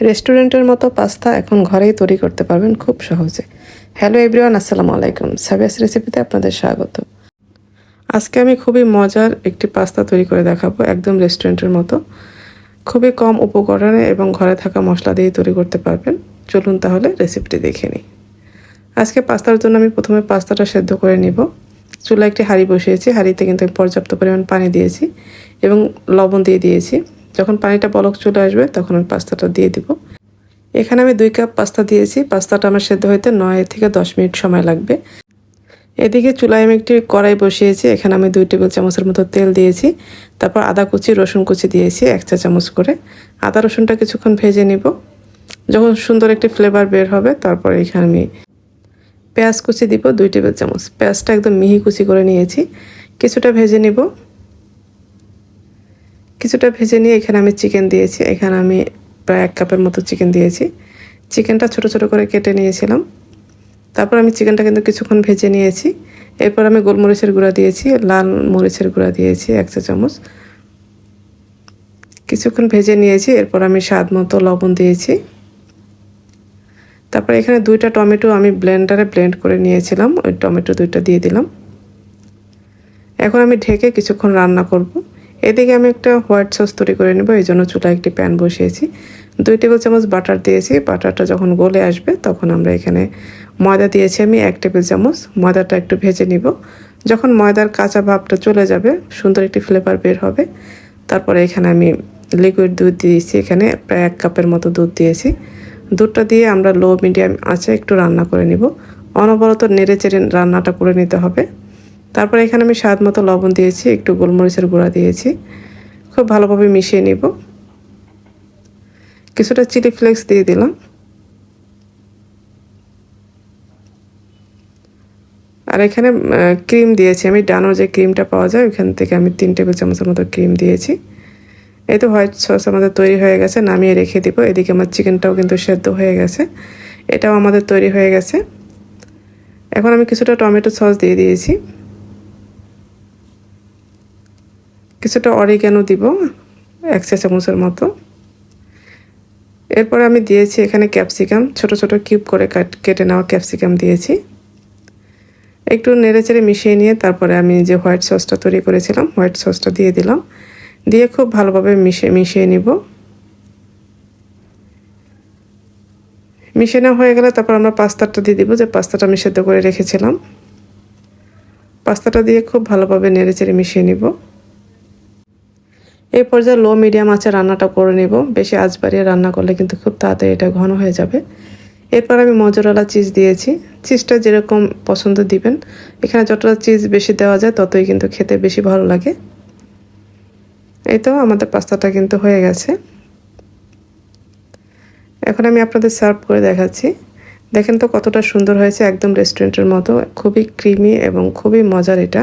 রেস্টুরেন্টের মতো পাস্তা এখন ঘরেই তৈরি করতে পারবেন খুব সহজে। হ্যালো এভরিওয়ান, আসসালামু আলাইকুম। সাবিয়াস রেসিপিতে আপনাদের স্বাগত। আজকে আমি খুবই মজার একটি পাস্তা তৈরি করে দেখাবো একদম রেস্টুরেন্টের মতো। খুবই কম উপকরণে এবং ঘরে থাকা মশলা দিয়ে তৈরি করতে পারবেন। চলুন তাহলে রেসিপিটি দেখে নিই। আজকে পাস্তার জন্য আমি প্রথমে পাস্তাটা সেদ্ধ করে নিব। চুলা একটি হাঁড়ি বসিয়েছি। হাঁড়িতে কিন্তু আমি পর্যাপ্ত পরিমাণ পানি দিয়েছি এবং লবণ দিয়ে দিয়েছি। যখন পানিটা বলক চলে আসবে, তখন আমি পাস্তাটা দিয়ে দিব। এখানে আমি দুই কাপ পাস্তা দিয়েছি। পাস্তাটা আমার সেদ্ধ হইতে নয় থেকে দশ মিনিট সময় লাগবে। এদিকে চুলায় আমি একটি কড়াই বসিয়েছি। এখানে আমি দুই টেবিল চামচের মতো তেল দিয়েছি। তারপর আদা কুচি, রসুন কুচি দিয়েছি, এক চা চামচ করে। আদা, রসুনটা কিছুক্ষণ ভেজে নিব। যখন সুন্দর একটি ফ্লেভার বের হবে, তারপর এখানে আমি পেঁয়াজ কুচি দিব, দুই টেবিল চামচ। পেঁয়াজটা একদম মিহি কুচি করে নিয়েছি। কিছুটা ভেজে নিব। কিছুটা ভেজে নিয়ে এখানে আমি চিকেন দিয়েছি। এখানে আমি প্রায় এক কাপের মতো চিকেন দিয়েছি। চিকেনটা ছোট ছোট করে কেটে নিয়েছিলাম। তারপর আমি চিকেনটা কিন্তু কিছুক্ষণ ভেজে নিয়েছি। এরপর আমি গোলমরিচের গুঁড়া দিয়েছি, লাল মরিচের গুঁড়া দিয়েছি, এক চা চামচ। কিছুক্ষণ ভেজে নিয়েছি, এরপর আমি স্বাদ মতো লবণ দিয়েছি। তারপর এখানে দুইটা টমেটো আমি ব্লেন্ডারে ব্লেন্ড করে নিয়েছিলাম। ওই টমেটো দুইটা দিয়ে দিলাম। এখন আমি ঢেকে কিছুক্ষণ রান্না করব। এদিকে আমি একটা হোয়াইট সস তৈরি করে নেব, এই জন্য চুলায় একটি প্যান বসিয়েছি। দুই টেবিল চামচ বাটার দিয়েছি, বাটারটা যখন গলে আসবে তখন আমরা এখানে ময়দা দিয়েছি আমি এক টেবিল চামচ। ময়দাটা একটু ভেজে নিব। যখন ময়দার কাঁচা ভাবটা চলে যাবে, সুন্দর একটি ফ্লেভার বের হবে। তারপরে এখানে আমি লিকুইড দুধ দিয়েছি, এখানে প্রায় এক কাপের মতো দুধ দিয়েছি। দুধটা দিয়ে আমরা লো মিডিয়াম আছে, একটু রান্না করে নিব। অনবরত নেড়ে চেড়ে রান্নাটা করে নিতে হবে। তারপরে এখানে আমি স্বাদ মতো লবণ দিয়েছি, একটু গোলমরিচের গুঁড়া দিয়েছি। খুব ভালোভাবে মিশিয়ে নিব। কিছুটা চিলি ফ্লেক্স দিয়ে দিলাম। আর এখানে ক্রিম দিয়েছি। আমি ডানোর যে ক্রিমটা পাওয়া যায় ওখান থেকে আমি তিন টেবিল চামচের মতো ক্রিম দিয়েছি। এই তো হোয়াইট সস আমাদের তৈরি হয়ে গেছে, নামিয়ে রেখে দিব। এদিকে আমার চিকেনটাও কিন্তু সেদ্ধ হয়ে গেছে। এটাও আমাদের তৈরি হয়ে গেছে। এখন আমি কিছুটা টমেটো সস দিয়ে দিয়েছি। কিছুটা অরিগ্যানো দিব, এক চা চামচের মতো। এরপর আমি দিয়েছি এখানে ক্যাপসিকাম ছোট ছোট কিউব করে কেটে নেওয়া ক্যাপসিকাম দিয়েছি। একটু নেড়েচেড়ে মিশিয়ে নিয়ে তারপরে আমি যে হোয়াইট সসটা তৈরি করেছিলাম হোয়াইট সসটা দিয়ে দিলাম। দিয়ে খুব ভালোভাবে মিশিয়ে মিশিয়ে নিব। নেওয়া হয়ে গেলে তারপর আমরা পাস্তাটা দিয়ে দিব, যে পাস্তাটা আমি সেদ্ধ করে রেখেছিলাম। পাস্তাটা দিয়ে খুব ভালোভাবে নেড়েচেড়ে মিশিয়ে নিব। এই পর্যায়ে লো মিডিয়াম আছে, রান্নাটা করে নিব। বেশি আজ বাড়িয়ে রান্না করলে কিন্তু খুব তাড়াতাড়ি এটা ঘন হয়ে যাবে। এরপর আমি মজুরালা চিজ দিয়েছি। চিজটা যেরকম পছন্দ দিবেন। এখানে যতটা চিজ বেশি দেওয়া যায়, ততই কিন্তু খেতে বেশি ভালো লাগে। এই তো আমাদের পাস্তাটা কিন্তু হয়ে গেছে। এখন আমি আপনাদের সার্ভ করে দেখাচ্ছি। দেখেন তো কতটা সুন্দর হয়েছে, একদম রেস্টুরেন্টের মতো। খুবই ক্রিমি এবং খুবই মজার এটা।